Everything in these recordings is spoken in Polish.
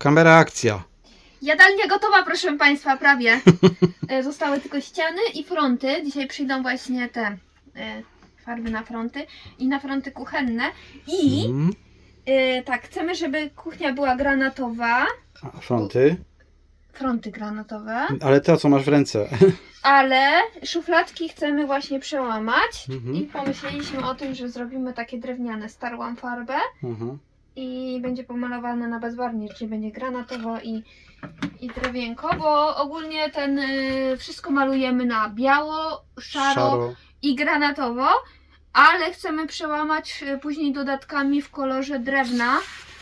Kamera akcja. Jadalnia gotowa, proszę Państwa, prawie. E, Zostały tylko ściany i fronty. Dzisiaj przyjdą właśnie te e, farby na fronty i na fronty kuchenne. I Mm. e, tak, chcemy, żeby kuchnia była granatowa. A fronty. Fronty granatowe. Ale to co masz w ręce. Ale szufladki chcemy właśnie przełamać. Mhm. I pomyśleliśmy o tym, że zrobimy takie drewniane. Starłam farbę Mhm. I będzie pomalowane na bezbarwnie, czyli będzie granatowo i, i drewienko, bo ogólnie ten y, wszystko malujemy na biało, szaro, i granatowo, ale chcemy przełamać y, później dodatkami w kolorze drewna.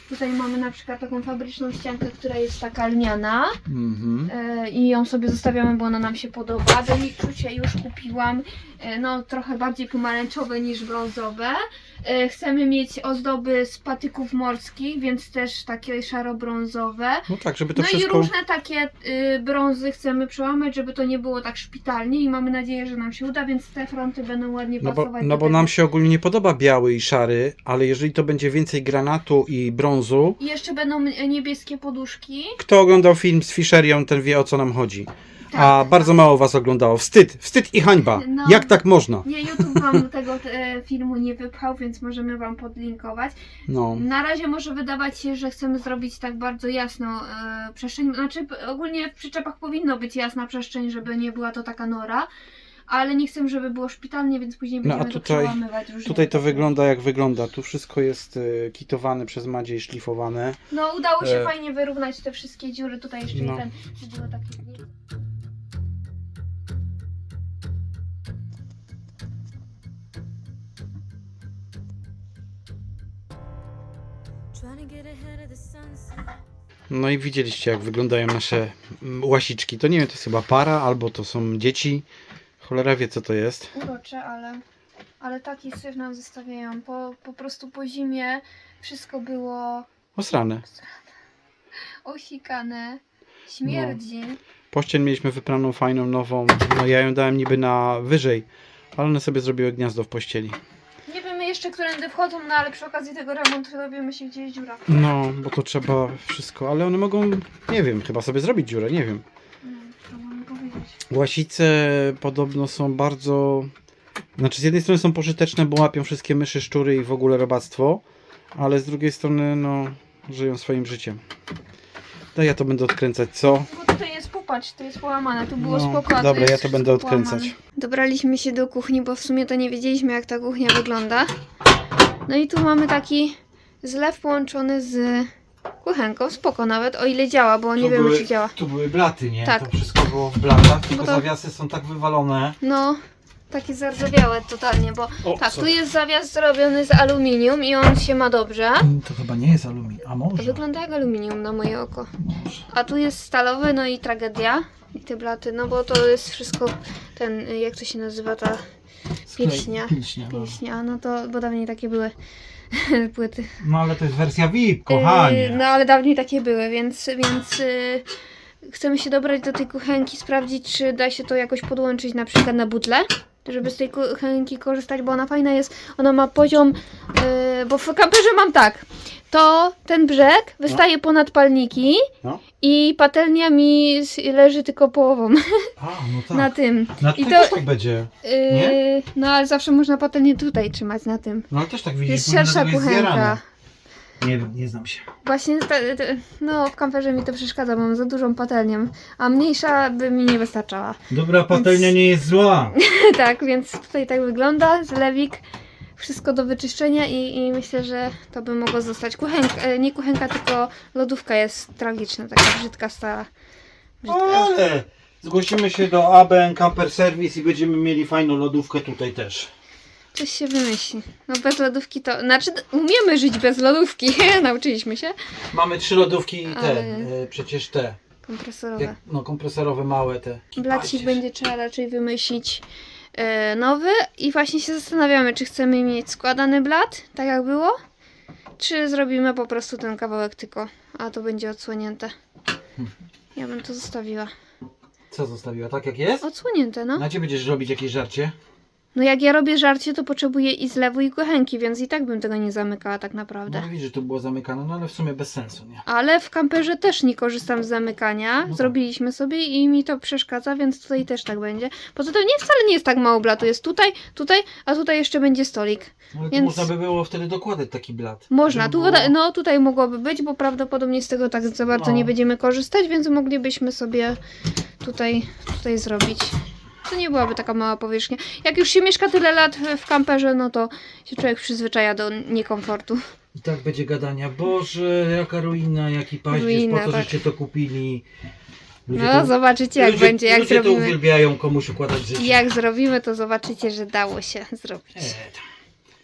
Tutaj mamy na przykład taką fabryczną ściankę, która jest taka lniana Mhm. y, i ją sobie zostawiamy, bo ona nam się podoba. Do czucie już kupiłam, y, no trochę bardziej pomarańczowe niż brązowe. Y, Chcemy mieć ozdoby z patyków morskich, więc też takie szaro-brązowe. No tak, żeby to no i wszystko... różne takie y, brązy chcemy przełamać, żeby to nie było tak szpitalnie i mamy nadzieję, że nam się uda, więc te fronty będą ładnie No bo, pasować. no bo tego. nam się ogólnie nie podoba biały i szary, ale jeżeli to będzie więcej granatu i brązu, I jeszcze będą niebieskie poduszki. kto oglądał film z Fisherią, ten wie o co nam chodzi. Tak, A tak. bardzo mało was oglądało. Wstyd, wstyd i hańba. No. Jak tak można? Nie, YouTube wam tego e, filmu nie wypchał, więc możemy wam podlinkować. No. Na razie może wydawać się, że chcemy zrobić tak bardzo jasno e, przestrzeń. Znaczy ogólnie w przyczepach powinno być jasna przestrzeń, żeby nie była to taka nora. Ale nie chcę, żeby było szpitalnie, więc później No, a będziemy to tutaj- przełamywać różnie. Tutaj to wygląda jak wygląda. Tu wszystko jest e, kitowane przez Madzie i szlifowane. No udało się E, fajnie wyrównać te wszystkie dziury. Tutaj jeszcze no. jeden było takie. No i widzieliście jak wyglądają nasze mm, łasiczki. To nie wiem, to jest chyba para albo to są dzieci. Cholera wie co to jest. Urocze, ale, ale taki syf nam zostawiają. Po, po prostu po zimie wszystko było Osrane. osikane, śmierdzi. Pościel mieliśmy wypraną fajną, nową. No ja ją dałem niby na wyżej, ale one sobie zrobiły gniazdo w pościeli. Nie wiemy jeszcze, którędy wchodzą, no ale przy okazji tego remontu dowiemy się, gdzie jest dziura. No, bo to trzeba wszystko, ale one mogą, nie wiem, chyba sobie zrobić dziurę, nie wiem. No, to mamy powiedzieć. Łasice podobno są bardzo. Znaczy, z jednej strony są pożyteczne, bo łapią wszystkie myszy, szczury i w ogóle robactwo, ale z drugiej strony, no, żyją swoim życiem. No ja to będę odkręcać, co? Bo tutaj jest popatrz, to jest połamane, tu było No, spoko, a dobra, ja to będę wszystko odkręcać. połamane. Dobraliśmy się do kuchni, bo w sumie to nie wiedzieliśmy, jak ta kuchnia wygląda. No i tu mamy taki zlew połączony z kuchenką, spoko nawet, o ile działa, bo nie wiemy, czy działa. Tu były blaty, nie? Tak. To wszystko było w blatach, tylko Bo to- zawiasy są tak wywalone. No, takie zardzewiałe totalnie, bo O, tak, tu jest zawias zrobiony z aluminium i on się ma dobrze. To chyba nie jest aluminium, a To może? wygląda jak aluminium na moje oko. może. A tu jest stalowy, no i tragedia. I te blaty, no bo to jest wszystko ten, y, jak to się nazywa ta Pilśnia. Pilśnia, no. pilśnia, no to, bo dawniej takie były płyty. no ale to jest wersja VIP, Yy, no ale dawniej takie były, więc, więc yy, chcemy się dobrać do tej kuchenki, sprawdzić, czy da się to jakoś podłączyć na przykład na butle, żeby z tej kuchenki korzystać, bo ona fajna jest. Ona ma poziom, yy, bo w kamperze mam tak, to ten brzeg wystaje ponad palniki No. i patelnia mi leży tylko połową A, no tak. na tym. Na i to- tak będzie. Yy, no ale zawsze można patelnię tutaj trzymać na tym. No ale też tak widzisz, Jest szersza kuchenka. Nie wiem, nie znam się. Właśnie, ta, ta, no w kamperze mi to przeszkadza, mam za dużą patelnię, a mniejsza by mi nie wystarczała. Dobra, patelnia nie jest zła. tak, więc tutaj tak wygląda, zlewik, wszystko do wyczyszczenia i, i myślę, że to by mogło zostać. Kuchenka, e, nie kuchenka, tylko lodówka jest tragiczna, taka brzydka, stara. Brzydka. Ale zgłosimy się do ABN Camper Service i będziemy mieli fajną lodówkę tutaj też. Coś się wymyśli. No bez lodówki to, znaczy umiemy żyć bez lodówki, nauczyliśmy się. Mamy trzy lodówki i te, Ale- e, przecież te, Kompresorowe. jak, no kompresorowe małe te. Blacik będzie trzeba raczej wymyślić e, nowy i właśnie się zastanawiamy, czy chcemy mieć składany blat, tak jak było, czy zrobimy po prostu ten kawałek tylko, a to będzie odsłonięte. Ja bym to zostawiła. Co zostawiła, tak jak jest? Odsłonięte, no. Na będziesz robić jakieś żarcie? No jak ja robię żarcie, to potrzebuję i zlewu i kuchenki, więc i tak bym tego nie zamykała tak naprawdę. No widzisz, że to było zamykane, no ale w sumie bez sensu, nie? Ale w kamperze też nie korzystam z zamykania. tak. Zrobiliśmy sobie i mi to przeszkadza, więc tutaj też tak będzie. Poza tym nie wcale nie jest tak mało blatu. Jest tutaj, tutaj, a tutaj jeszcze będzie stolik. No, ale Więc- można by było wtedy dokładać taki blat. Można, tu, było- no tutaj mogłoby być, bo prawdopodobnie z tego tak za bardzo No. nie będziemy korzystać, więc moglibyśmy sobie tutaj, tutaj zrobić. To nie byłaby taka mała powierzchnia. Jak już się mieszka tyle lat w kamperze, no to się człowiek przyzwyczaja do niekomfortu. I tak będzie gadania, Boże, jaka ruina, jaki paździerz, Ruina, po co tak. żeście to kupili? Ludzie No to- zobaczycie jak ludzie, będzie, jak ludzie to zrobimy. uwielbiają komuś układać życie. Jak zrobimy, to zobaczycie, że dało się zrobić. E,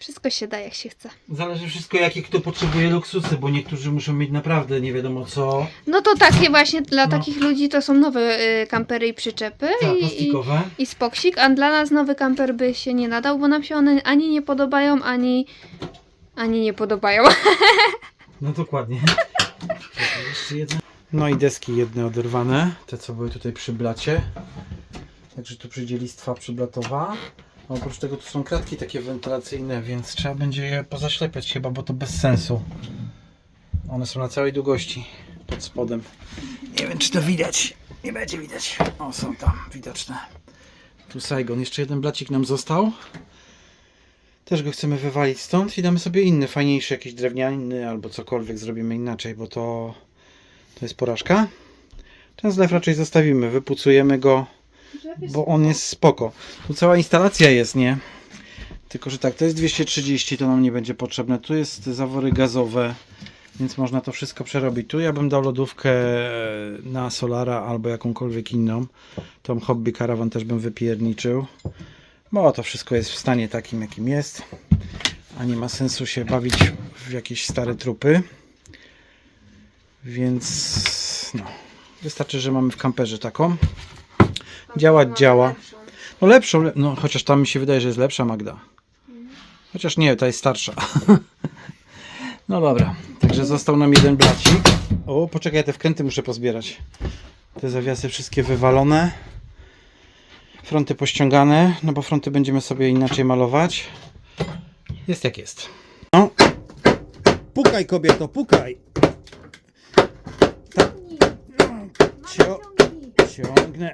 Wszystko się da, jak się chce. Zależy wszystko jakie kto potrzebuje luksusy, bo niektórzy muszą mieć naprawdę nie wiadomo co. No to takie właśnie dla No. takich ludzi to są nowe y, kampery i przyczepy Ta, i, i, plastikowe. i spoksik, a dla nas nowy kamper by się nie nadał, bo nam się one ani nie podobają, ani, ani nie podobają. No dokładnie. Czekaj, jeszcze. No i deski jedne oderwane, te co były tutaj przy blacie. Także tu przyjdzie listwa przyblatowa. Oprócz tego tu są kratki takie wentylacyjne, więc trzeba będzie je pozaślepiać chyba, bo to bez sensu. One są na całej długości pod spodem. Nie wiem czy to widać. Nie będzie widać. O, są tam widoczne. Tu Saigon. Jeszcze jeden blacik nam został. Też go chcemy wywalić stąd i damy sobie inny, fajniejszy, jakiś drewniany albo cokolwiek zrobimy inaczej, bo to, to jest porażka. Ten zlew raczej zostawimy, wypucujemy go, bo on jest spoko. Tu cała instalacja jest, nie? Tylko, że tak, to jest 230, to nam nie będzie potrzebne. Tu jest zawory gazowe, więc można to wszystko przerobić. Tu ja bym dał lodówkę na Solara albo jakąkolwiek inną. Tą hobby karawan też bym wypierniczył. Bo to wszystko jest w stanie takim, jakim jest. A nie ma sensu się bawić w jakieś stare trupy. Więc no, wystarczy, że mamy w kamperze taką. Działać działa. No lepszą, le- no chociaż tam mi się wydaje, że jest lepsza Magda. Chociaż nie, ta jest starsza. No dobra, także został nam jeden blacik. O, poczekaj, ja te wkręty muszę pozbierać. Te zawiasy wszystkie wywalone. Fronty pościągane, no bo fronty będziemy sobie inaczej malować. Jest jak jest. No. Pukaj kobieto, pukaj. Tak. Cio ciągnę.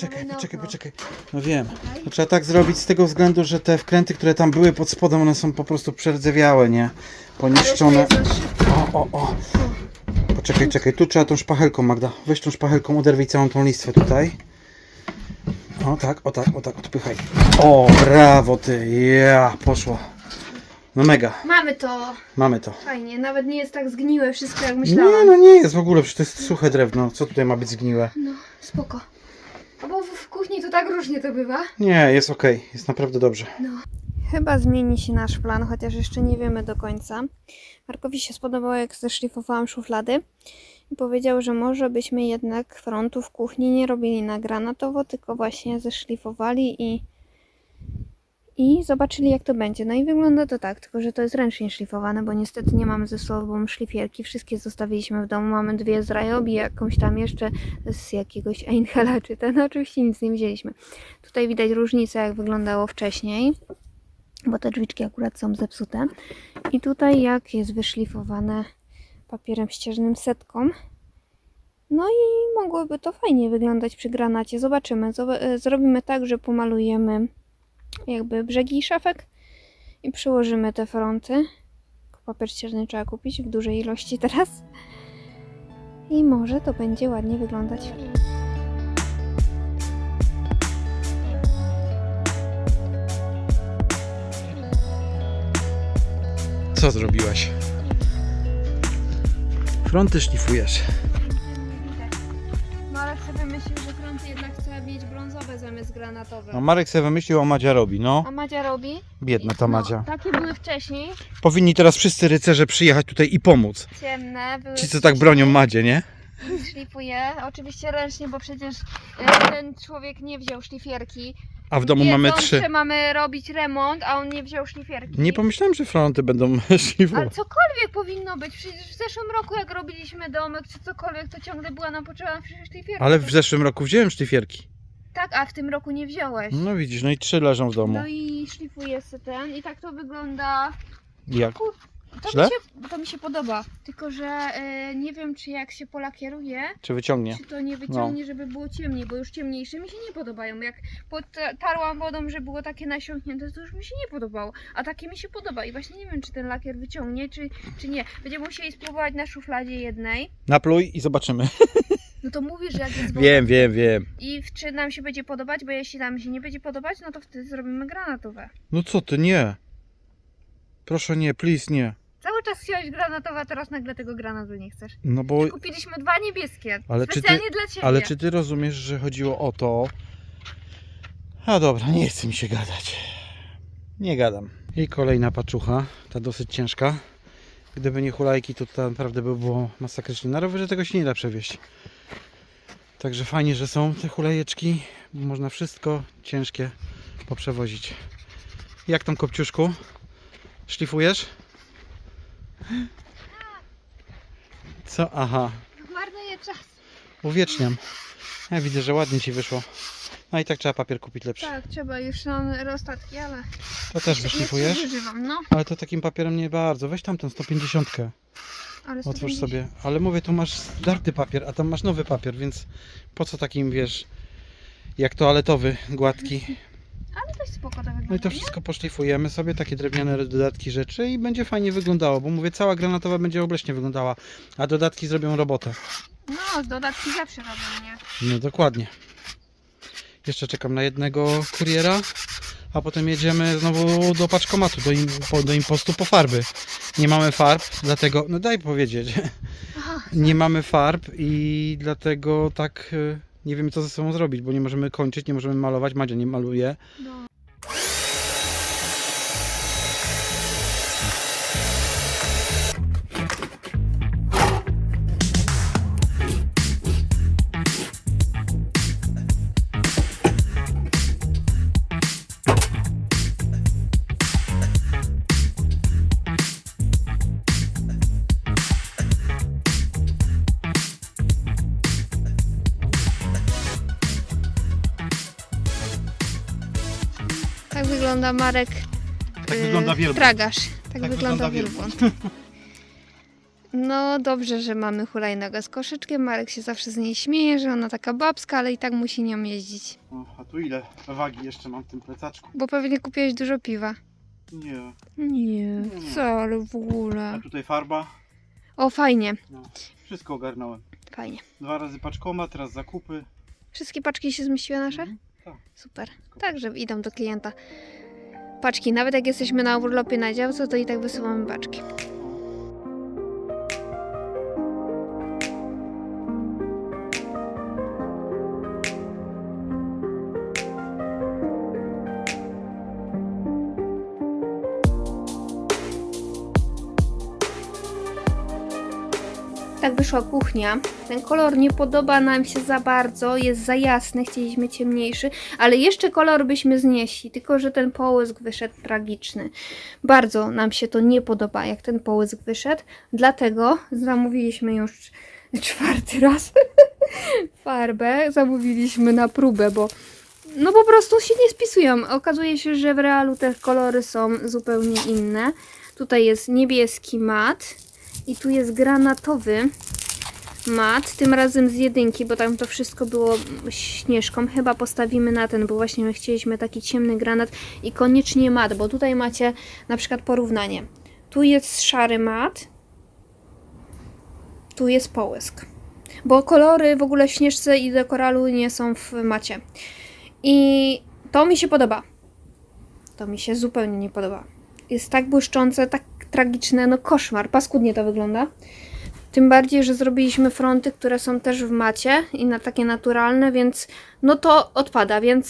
Poczekaj, poczekaj, poczekaj. No wiem. To trzeba tak zrobić z tego względu, że te wkręty, które tam były pod spodem, one są po prostu przerdzewiałe, nie? Poniszczone. O, o, o. Poczekaj, czekaj. Tu trzeba tą szpachelką, Magda. Weź tą szpachelką, uderwij całą tą listwę tutaj. O tak, o tak, o tak, odpychaj. O, brawo ty, ja, poszło. No mega, Mamy to. mamy to. Fajnie, nawet nie jest tak zgniłe wszystko jak Nie, myślałam. no nie jest w ogóle, przecież to jest suche drewno. Co tutaj ma być zgniłe? No, spoko. A bo w, w kuchni to tak różnie to bywa. Nie, jest ok, jest naprawdę dobrze. Chyba zmieni się nasz plan, chociaż jeszcze nie wiemy do końca. Markowi się spodobało, jak zeszlifowałam szuflady i powiedział, że może byśmy jednak frontu w kuchni nie robili na granatowo, tylko właśnie zeszlifowali i, i zobaczyli, jak to będzie. No i wygląda to tak, tylko że to jest ręcznie szlifowane, bo niestety nie mamy ze sobą szlifierki. Wszystkie zostawiliśmy w domu. Mamy dwie z Ryobi, jakąś tam jeszcze z jakiegoś Einhela czy ten. No oczywiście nic nie wzięliśmy. Tutaj widać różnicę, jak wyglądało wcześniej bo te drzwiczki akurat są zepsute. I tutaj jak jest wyszlifowane papierem ścieżnym setką. No i mogłoby to fajnie wyglądać przy granacie. Zobaczymy. Zob- e, Zrobimy tak, że pomalujemy jakby brzegi szafek i przyłożymy te fronty. Papier ścieżny trzeba kupić w dużej ilości teraz. I może to będzie ładnie wyglądać. Co zrobiłaś? Fronty szlifujesz. No Marek sobie wymyślił, a Madzia robi, no. A Madzia robi? Biedna ta Madzia. No, takie były wcześniej, Powinni teraz wszyscy rycerze przyjechać tutaj i pomóc. ciemne. Były Ci, co tak bronią Madzie, nie? Szlifuję, oczywiście ręcznie, bo przecież e, ten człowiek nie wziął szlifierki. A w domu mamy Wiedząc, trzy. że mamy robić remont, a on nie wziął szlifierki. Nie pomyślałem, że fronty będą szlifować. Ale cokolwiek powinno być. Przecież w zeszłym roku, jak robiliśmy domek czy cokolwiek, to ciągle była nam potrzebna szlifierka. Ale w zeszłym roku wziąłem szlifierki. Tak, a w tym roku nie wziąłeś. No widzisz, no i trzy leżą w domu. No i szlifuję sobie ten i tak to wygląda. Jak? Kur... To, Źle? mi się, to mi się podoba. Tylko, że y, nie wiem, czy jak się polakieruje, Czy wyciągnie? czy to nie wyciągnie, żeby było ciemniej, bo już ciemniejsze mi się nie podobają. Jak potarłam wodą, że było takie nasiąknięte, to już mi się nie podobało. A takie mi się podoba i właśnie nie wiem, czy ten lakier wyciągnie, czy, czy nie. Będziemy musieli spróbować na szufladzie jednej. Napluj i zobaczymy. No to mówisz, że jak jest woda Wiem, wiem, wiem. i w- czy nam się będzie podobać, bo jeśli nam się nie będzie podobać, no to wtedy zrobimy granatowe. No co ty, nie. Proszę nie, please nie. Cały czas chciałeś granatowe, a teraz nagle tego granatu nie chcesz. No bo... Kupiliśmy dwa niebieskie. Ale czy ty- specjalnie dla ciebie. Ale czy ty rozumiesz, że chodziło o to... A dobra, nie chce mi się gadać. Nie gadam. I kolejna paczucha, ta dosyć ciężka. Gdyby nie hulajki, to to naprawdę by było masakrycznie. Na rowerze tego się nie da przewieźć. Także fajnie, że są te hulajeczki. bo Można wszystko ciężkie poprzewozić. Jak tam, Kopciuszku? Szlifujesz? Co? Aha, Marnuję czas. Uwieczniam. Ja widzę, że ładnie ci wyszło. No i tak trzeba papier kupić lepszy. Tak, trzeba już są ostatki, ale To też jeszcze wyszlifujesz? używam, no. Ale to takim papierem nie bardzo. Weź tamtą 150. Ale Otwórz 150. sobie. Ale mówię, tu masz zdarty papier, a tam masz nowy papier, więc po co takim, wiesz, jak toaletowy, gładki. Ale dość spoko to wygląda, No i to wszystko poszlifujemy sobie, takie drewniane dodatki rzeczy i będzie fajnie wyglądało, bo mówię, cała granatowa będzie obleśnie wyglądała, a dodatki zrobią robotę. No, dodatki zawsze robią, nie? No dokładnie. Jeszcze czekam na jednego kuriera, a potem jedziemy znowu do paczkomatu, do, im, po, do impostu po farby. Nie mamy farb, dlatego, no daj powiedzieć, Aha, nie mamy farb i dlatego tak y, nie wiemy co ze sobą zrobić, bo nie możemy kończyć, nie możemy malować, Madzia nie maluje. no. Wygląda Marek Tak y, wygląda wielbłąd. tragarz. Tak, Tak wygląda wygląda wielbłąd. No dobrze, że mamy hulajnogę z koszyczkiem. Marek się zawsze z niej śmieje, że ona taka babska, ale i tak musi nią jeździć. O, a tu ile wagi jeszcze mam w tym plecaczku? Bo pewnie kupiłeś dużo piwa. Nie. Nie, wcale w ogóle. tutaj farba, O, fajnie, wszystko ogarnąłem. fajnie. Dwa razy paczkoma, teraz zakupy. Wszystkie paczki się zmieściły nasze? tak. Super. Także idą do klienta. Paczki, nawet jak jesteśmy na urlopie na działce, to i tak wysyłamy paczki. Wyszła kuchnia. Ten kolor nie podoba nam się za bardzo, jest za jasny, chcieliśmy ciemniejszy, ale jeszcze kolor byśmy znieśli, tylko że ten połysk wyszedł tragiczny. Bardzo nam się to nie podoba, jak ten połysk wyszedł, dlatego zamówiliśmy już czwarty raz farbę, zamówiliśmy na próbę, bo no po prostu się nie spisują. Okazuje się, że w realu te kolory są zupełnie inne. Tutaj jest niebieski mat i tu jest granatowy mat, tym razem z jedynki, bo tam to wszystko było śnieżką. Chyba postawimy na ten, bo właśnie my chcieliśmy taki ciemny granat i koniecznie mat, bo tutaj macie na przykład porównanie. Tu jest szary mat, tu jest połysk. Bo kolory w ogóle w śnieżce i do koralu nie są w macie. I to mi się podoba. To mi się zupełnie nie podoba. Jest tak błyszczące, tak tragiczne, no koszmar. Paskudnie to wygląda. Tym bardziej, że zrobiliśmy fronty, które są też w macie i na takie naturalne, więc no to odpada, więc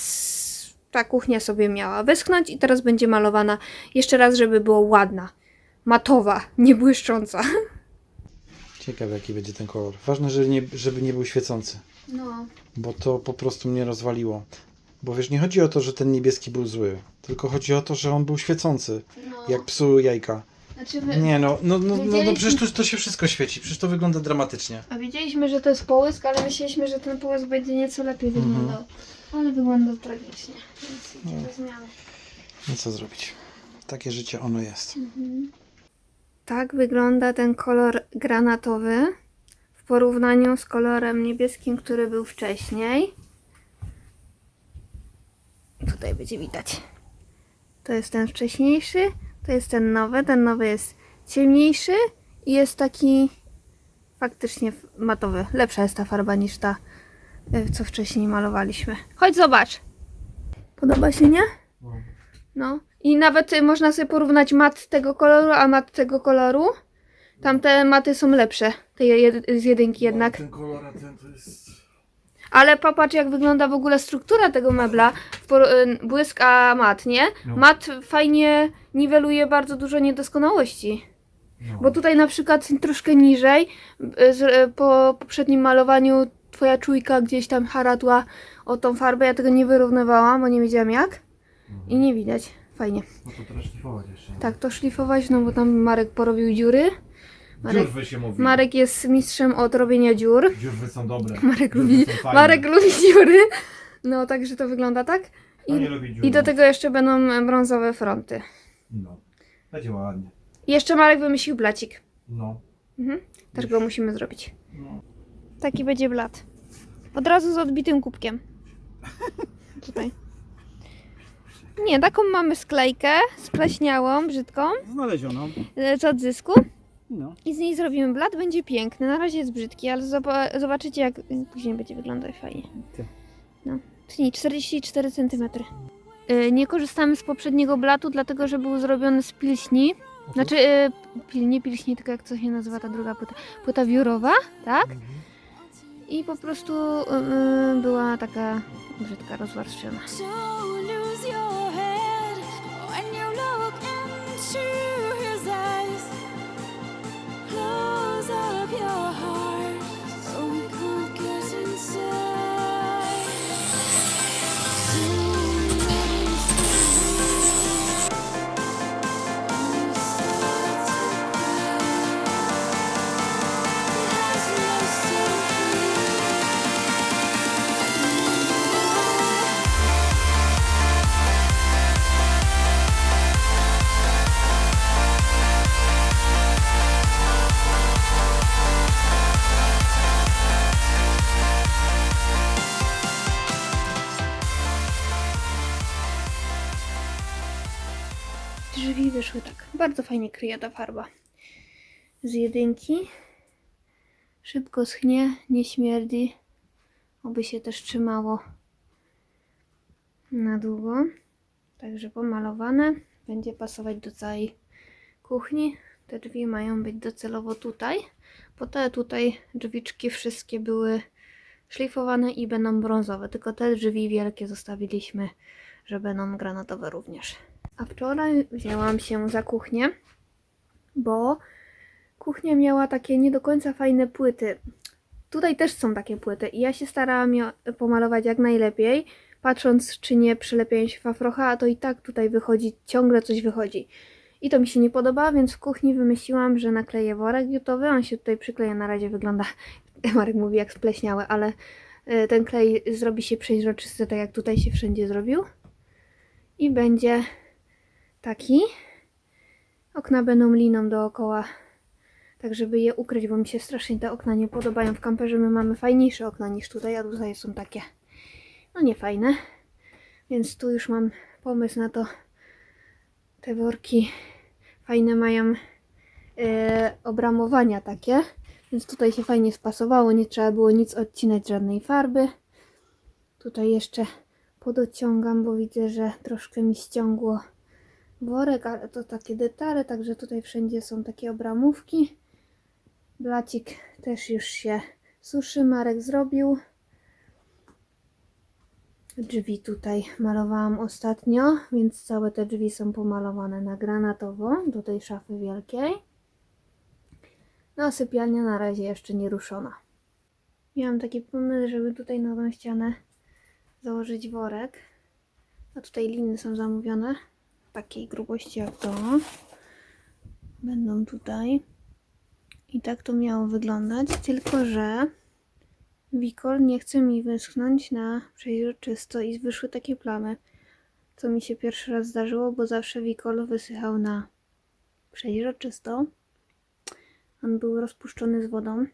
ta kuchnia sobie miała wyschnąć i teraz będzie malowana jeszcze raz, żeby było ładna. Matowa, nie błyszcząca. Ciekawe jaki będzie ten kolor. Ważne, żeby nie, żeby nie był świecący. No, bo to po prostu mnie rozwaliło. Bo wiesz, nie chodzi o to, że ten niebieski był zły, tylko chodzi o to, że on był świecący, no. jak psu jajka. Znaczy my... Nie no, no, no, no, no Wiedzieliśmy- przecież to, to się wszystko świeci, przecież to wygląda dramatycznie. A wiedzieliśmy, że to jest połysk, ale myśleliśmy, że ten połysk będzie nieco lepiej Mhm. wyglądał. Ale wygląda tragicznie, więc idzie do zmiany. No co zrobić? Takie życie ono jest. Tak wygląda ten kolor granatowy w porównaniu z kolorem niebieskim, który był wcześniej. Tutaj będzie widać. To jest ten wcześniejszy, to jest ten nowy. Ten nowy jest ciemniejszy i jest taki faktycznie matowy. Lepsza jest ta farba niż ta, y, co wcześniej malowaliśmy. Chodź zobacz. Podoba się, nie? No. I nawet y, można sobie porównać mat tego koloru, a mat tego koloru. Tamte maty są lepsze. Te jed- z jedynki jednak. Ten kolor, ten to jest... Ale popatrz jak wygląda w ogóle struktura tego mebla. Por- y, błysk a mat, nie? No. Mat fajnie niweluje bardzo dużo niedoskonałości. No. Bo tutaj na przykład troszkę niżej, y, z, y, po poprzednim malowaniu twoja czujka gdzieś tam haradła o tą farbę. Ja tego nie wyrównywałam, bo nie wiedziałam jak. I nie widać. Fajnie. No to teraz szlifować jeszcze. Tak, to szlifować, no bo tam Marek porobił dziury. Marek, Dziurwy się mówi. Marek jest mistrzem od robienia dziur. Dziurwy są dobre. Marek Dziurwy lubi, są fajne. Marek lubi dziury. No, także to wygląda tak. I? I do tego jeszcze będą brązowe fronty. No. Będzie ładnie. I jeszcze Marek wymyślił blacik. No. Mhm. Też go musimy zrobić. no. Taki będzie blat. Od razu z odbitym kubkiem. Tutaj. Nie, taką mamy sklejkę, spleśniałą, brzydką, Znaleziono. e, z odzysku. No. I z niej zrobimy blat, będzie piękny. Na razie jest brzydki, ale zoba- zobaczycie jak później będzie wyglądać fajnie. Ty. No, czyli 44 cm. Yy, nie korzystamy z poprzedniego blatu, dlatego że był zrobiony z pilśni. Znaczy, yy, pil, nie pilśni, tylko jak to się nazywa ta druga płyta. Płyta wiórowa, tak? I po prostu yy, była taka brzydka, rozwarstwiona. 飘 Bardzo fajnie kryje ta farba. Z jedynki. Szybko schnie, nie śmierdzi. Oby się też trzymało na długo. Także pomalowane. Będzie pasować do całej kuchni. Te drzwi mają być docelowo tutaj. Bo te tutaj drzwiczki wszystkie były szlifowane i będą brązowe. Tylko te drzwi wielkie zostawiliśmy, że będą granatowe również. A wczoraj wzięłam się za kuchnię, bo kuchnia miała takie nie do końca fajne płyty. Tutaj też są takie płyty i ja się starałam je pomalować jak najlepiej, patrząc czy nie przylepiają się fafrocha, a to i tak tutaj wychodzi, ciągle coś wychodzi. I to mi się nie podoba, więc w kuchni wymyśliłam, że nakleję worek jutowy, on się tutaj przykleja, na razie wygląda, Marek mówi jak spleśniały, ale y, ten klej zrobi się przeźroczysty, tak jak tutaj się wszędzie zrobił. I będzie taki. Okna będą liną dookoła, tak żeby je ukryć, bo mi się strasznie te okna nie podobają. W kamperze my mamy fajniejsze okna niż tutaj, a tutaj są takie, no nie fajne. Więc tu już mam pomysł na to. Te worki fajne mają e, obramowania takie, więc tutaj się fajnie spasowało, nie trzeba było nic odcinać, żadnej farby. Tutaj jeszcze podociągam, bo widzę, że troszkę mi ściągło worek, ale to takie detale, także tutaj wszędzie są takie obramówki. Blacik też już się suszy, Marek zrobił. Drzwi tutaj malowałam ostatnio, więc całe te drzwi są pomalowane na granatowo do tej szafy wielkiej. No a sypialnia na razie jeszcze nie ruszona. Miałam taki pomysł, żeby tutaj na tą ścianę założyć worek. A tutaj liny są zamówione takiej grubości jak to. Będą tutaj. I tak to miało wyglądać, tylko że Wikol nie chce mi wyschnąć na przeźroczysto i wyszły takie plamy. Co mi się pierwszy raz zdarzyło, bo zawsze Wikol wysychał na przeźroczysto. On był rozpuszczony z wodą.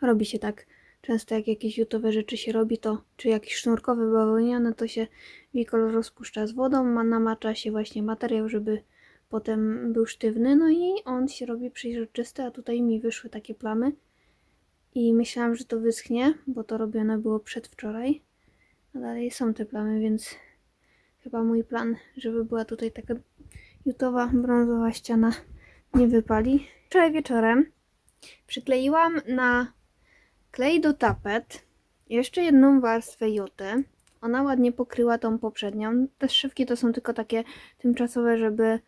Robi się tak często, jak jakieś jutowe rzeczy się robi, to czy jakiś sznurkowy bawełniany, to się Wikol rozpuszcza z wodą, ma, namacza się właśnie materiał, żeby potem był sztywny, no i on się robi przeźroczysty, a tutaj mi wyszły takie plamy. I myślałam, że to wyschnie, bo to robione było przedwczoraj. A dalej są te plamy, więc chyba mój plan, żeby była tutaj taka jutowa, brązowa ściana nie wypali. Wczoraj wieczorem przykleiłam na klej do tapet jeszcze jedną warstwę juty. Ona ładnie pokryła tą poprzednią. Te szywki to są tylko takie tymczasowe, żeby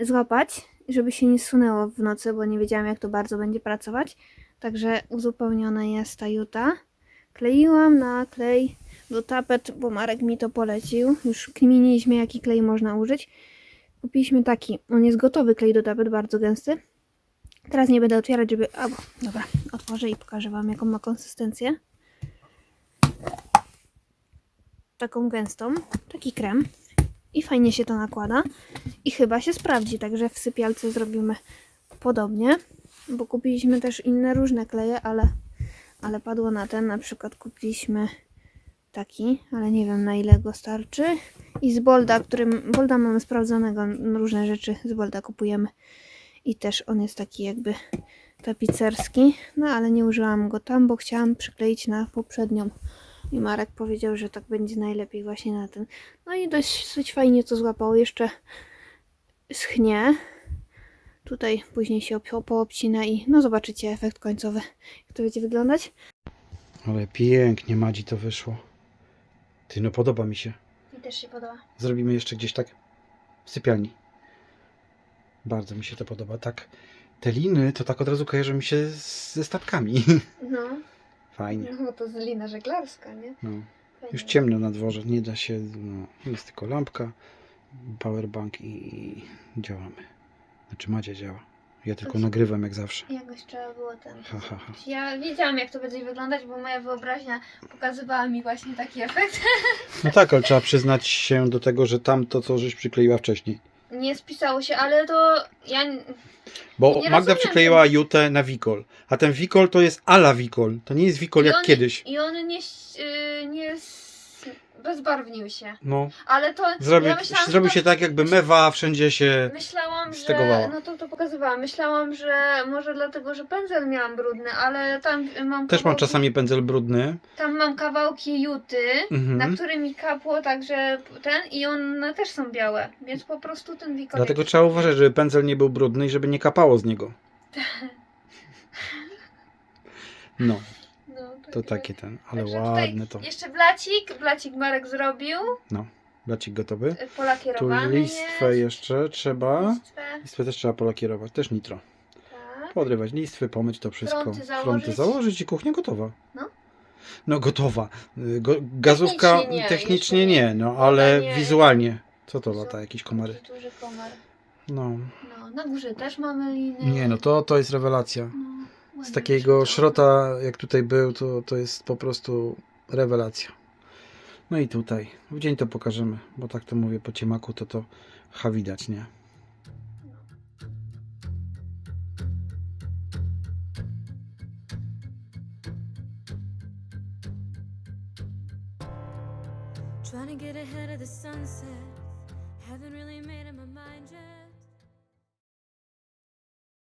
złapać, żeby się nie sunęło w nocy, bo nie wiedziałam jak to bardzo będzie pracować. Także uzupełniona jest ta juta. Kleiłam na klej do tapet, bo Marek mi to polecił. Już kminiliśmy jaki klej można użyć. Kupiliśmy taki, on jest gotowy klej do tapet, bardzo gęsty. Teraz nie będę otwierać, żeby... A, dobra, otworzę i pokażę Wam jaką ma konsystencję. Taką gęstą, taki krem. I fajnie się to nakłada. I chyba się sprawdzi, także w sypialce zrobimy podobnie. Bo kupiliśmy też inne różne kleje, ale, ale padło na ten. Na przykład kupiliśmy taki, ale nie wiem na ile go starczy. I z Bolda, którym Bolda mamy sprawdzonego, różne rzeczy z Bolda kupujemy. I też on jest taki jakby tapicerski. No ale nie użyłam go tam, bo chciałam przykleić na poprzednią. I Marek powiedział, że tak będzie najlepiej właśnie na ten. No i dość fajnie to złapało. Jeszcze schnie. Tutaj później się poobcina i no zobaczycie efekt końcowy, jak to będzie wyglądać. Ale pięknie Madzi to wyszło. Ty, no podoba mi się. Mi też się podoba. Zrobimy jeszcze gdzieś tak w sypialni. Bardzo mi się to podoba. Tak, te liny to tak od razu kojarzą mi się z, ze statkami. No, Fajnie. no to z lina żeglarska, nie? No. Fajnie. Już ciemno na dworze, nie da się, no, jest tylko lampka, powerbank i, i działamy. Znaczy Madzia działa. Ja tylko nagrywam jak zawsze. Jakoś trzeba było ten. Ha, ha, ha. Ja wiedziałam, jak to będzie wyglądać, bo moja wyobraźnia pokazywała mi właśnie taki efekt. No tak, ale trzeba przyznać się do tego, że tam to, co żeś przykleiła wcześniej. Nie spisało się, ale to ja. Bo Nie Magda rozumiem przykleiła jutę na Wikol, a ten Wikol to jest ala Wikol. To nie jest Wikol I jak on- kiedyś. I on nie. Yy, nie s- bezbarwnił się. No, Ale to. zrobi, ja myślałam, że zrobi to- się tak, jakby mewa wszędzie się... Myślałam, że. stegowała. No to to pokazywałam. Myślałam, że może dlatego, że pędzel miałam brudny, ale tam mam. Też mam kawałki- czasami pędzel brudny. Tam mam kawałki juty, Mhm. na które mi kapło, także ten i one też są białe. Więc po prostu ten wikor. Dlatego trzeba uważać, żeby pędzel nie był brudny i żeby nie kapało z niego. No, to taki ten, ale także tutaj ładne to. Jeszcze blacik. Blacik Marek zrobił. Blacik gotowy. y, Tu Polakierowany listwę jest. jeszcze trzeba. Listwę, Listwę też trzeba polakierować, też nitro. tak. Podrywać listwy, pomyć to wszystko. Fronty założyć. Założyć i kuchnia gotowa. No. No gotowa. Y, Go, gazówka Technicznie nie, jeszcze nie, no ale nie. wizualnie. Co to lata? Jakieś komary? Taki Duży komar. No. No, na górze też mamy liny. Nie, no to, to jest rewelacja. No, Z takiego szrota, jak tutaj był, to, to jest po prostu rewelacja. No i tutaj. W dzień to pokażemy, bo tak to mówię po ciemaku, to to ha widać, nie? Trying to get ahead of the sunset.